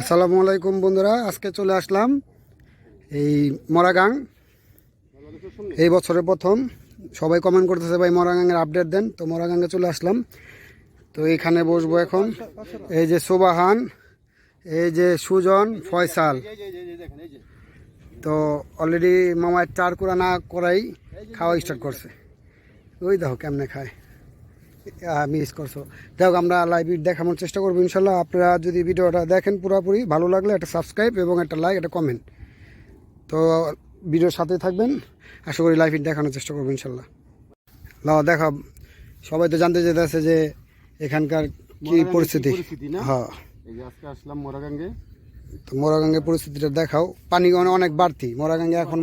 আসসালামু আলাইকুম বন্ধুরা, আজকে চলে আসলাম এই মরাগাং। এই বছরের প্রথম। সবাই কমেন্ট করতেছে, ভাই, মরাগাংয়ের আপডেট দেন। তো মরাগাঙ্গে চলে আসলাম। তো এইখানে বসবো এখন। এই যে সুবাহান, এই যে সুজন, ফয়সাল। তো অলরেডি মামায় চার কুড়া না করাই খাওয়া স্টার্ট করছে। ওই দেখো কেমনে খায়। মিস করছ। যাই হোক আমরা লাইভ দেখানোর চেষ্টা করব ইনশাল্লাহ। আপনারা যদি ভিডিওটা দেখেন পুরোপুরি ভালো লাগলে একটা সাবস্ক্রাইব এবং একটা লাইক একটা কমেন্ট তো ভিডিওর সাথে থাকবেন। আশা করি লাইভ দেখানোর চেষ্টা করব ইনশাল্লাহ। লাও দেখা। সবাই তো জানতে যেতেছে যে এখানকার কি পরিস্থিতি? হ্যাঁ। আজকে আসলাম মোরাগাঙ্গে। তো মোরাগাঙ্গের পরিস্থিতিটা দেখাও। পানি অনে- অনেক বাড়তি। মোরাগাঙ্গে এখন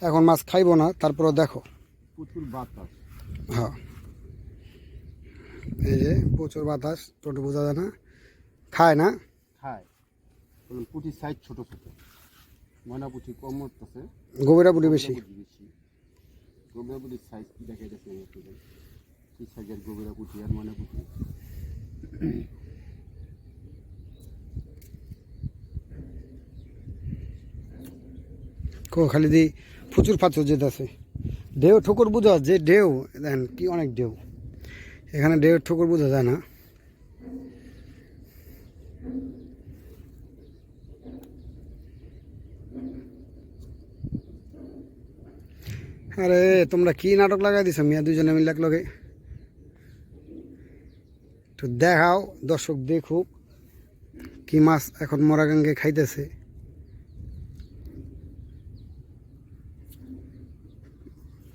এখন মাছ খাইবো না তারপরে দেখো। প্রচুর বাতাস। হ্যাঁ। এই যে প্রচুর বাতাস টোটো বোঝা যায় না। খায় না? খায়। পুঁটির সাইজ ছোট ছোট। ময়না পুঁটি কম মরতেছে গোবেরা বুড়ি বেশি। বেশি। গোবরা পুঁটির সাইজ কি দেখা। যাচ্ছে কি সাইজের গোবরা পুঁটি আর ময়না পুঁটি কো খালি দি প্রচুর পাথর যেতেছে। ঢেউ ঠোকর বোঝা যে ঢেউ দেখেন কি অনেক ঢেউ। এখানে ঢেউ ঠোকর বোঝা যায় না। আরে, তোমরা কি নাটক লাগাই দিছো? মিয়া দুজনে মিলে লগে। একটু দেখাও, দর্শক দেখুক কি মাছ এখন মরাগাঙ্গে খাইতেছে।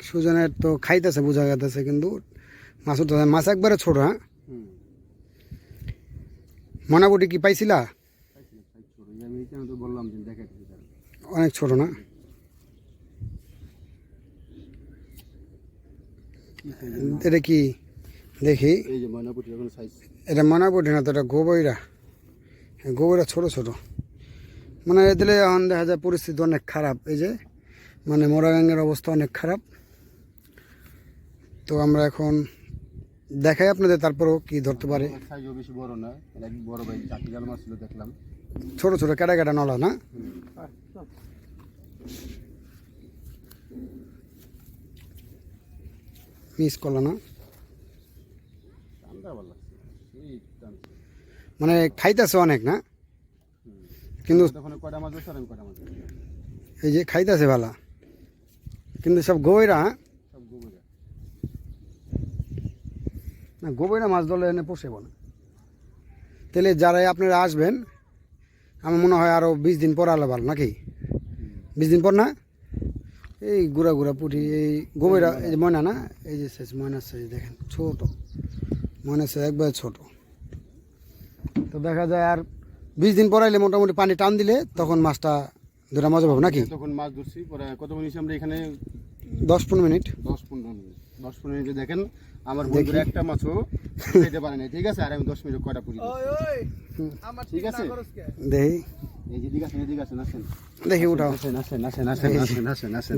সুজনের তো খাইতেছে, বোঝা গেতেছে কিন্তু মাছ উঠতেছে মাছ একবারে ছোট হ্যাঁ? হুম। কি পাইছিলা? অনেক ছোট না? এটা কি? দেখি। এটা মনাবুটি না তো এটা গোবইরা। গোবইরা ছোট ছোট। মানে এদিকে এখন দেখা যায় পরিস্থিতি অনেক খারাপ। এই যে মানে মোরাগাঙ্গের অবস্থা অনেক খারাপ। তো আমরা এখন দেখাই আপনাদের তারপরেও কি ধরতে পারে। সাইজও বেশি বড় না বড় ভাই চাকি জাল মাছ ছিল দেখলাম। ছোট ছোট কেটা কেটা নলা না? মিস করল না। মানে খাইতেছে অনেক না? কিন্তু এই যে খাইতেছে ভালা কিন্তু সব গোবইরা হ্যাঁ সব গোবরা না গোবইরা মাছ ধরলে এনে পোষেব না। তাহলে যারাই আপনারা আসবেন, আমার মনে হয় আরও বিশ দিন পর আলো ভালো নাকি? বিশ দিন পর না? এই গুড়া গুড়া পুঁটি, এই গোবেরা এই যে ময়না না, এই যে শেষ ময়নার সাইজ দেখেন, ছোট। ময়নার সাইজ একবারে ছোট। তো দেখা যায় আর বিশ দিন পর আইলে মোটামুটি পানি টান দিলে তখন মাছটা দুটা মজা পাবো নাকি? তখন মাছ ধরছি কত আমরা এখানে দশ পনেরো মিনিট। দশ পনেরো মিনিট। দশ পনেরো মিনিটে দেখেন আমার বন্ধুরা একটা মাছও খেতে পারে না ঠিক আছে? আর আমি দশ মিনিট কয়টা পুরি ঠিক আছে? দেখি। দেখি উঠাও।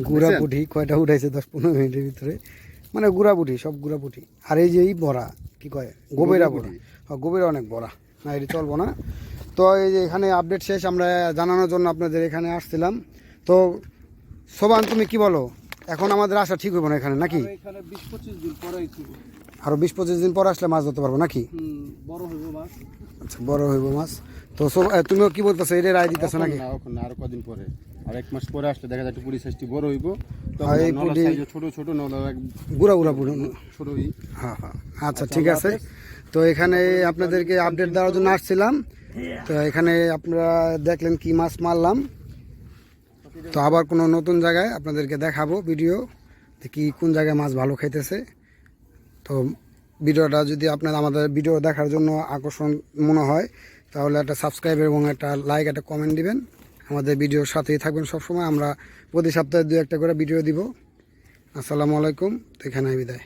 গুড়া দেখছেন? কয়টা উঠাইছে দশ পনেরো মিনিটের ভিতরে? মানে গুড়া পুঁটি সব গুড়া পুঁটি। আর এই যে এই বড়া কি কয়? গোবেরা বড়া। হ্যাঁ গোবেরা অনেক বড়া। না এটা চলবো না। তো এই যে এখানে আপডেট শেষ আমরা জানানোর জন্য আপনাদের এখানে আসছিলাম। তো সোবান তুমি কি বলো? এখন আমাদের আসা ঠিক হইব না এখানে নাকি? এখানে দিন পরে আরও বিশ পঁচিশ দিন পর আসলে মাছ ধরতে পারব নাকি? বড় হইব মাছ। আচ্ছা বড় হইব মাছ। তো তুমিও কি বলতেছো এটা রায় দিতেছো নাকি? না এখন আরও কদিন পরে? আর এক মাস পরে আসলে দেখা যায় একটু পুরি সাইজটি বড় হইব। আর এই সাইজও ছোট ছোট নলা গুড়া গুড়া পুঁটি ছোটই হ্যাঁ হ্যাঁ আচ্ছা ঠিক আছে। তো এখানে আপনাদেরকে আপডেট দেওয়ার জন্য আসছিলাম। তো এখানে আপনারা দেখলেন কি মাছ মারলাম। তো আবার কোনো নতুন জায়গায় আপনাদেরকে দেখাবো ভিডিও যে কি কোন জায়গায় মাছ ভালো খাইতেছে। তো ভিডিওটা যদি আপনার আমাদের ভিডিও দেখার জন্য আকর্ষণ মনে হয়, তাহলে একটা সাবস্ক্রাইব এবং একটা লাইক একটা কমেন্ট দিবেন। আমাদের ভিডিওর সাথেই থাকবেন সবসময়। আমরা প্রতি সপ্তাহে দু একটা করে ভিডিও দিব। আসসালামু আলাইকুম। তো এখানে বিদায়।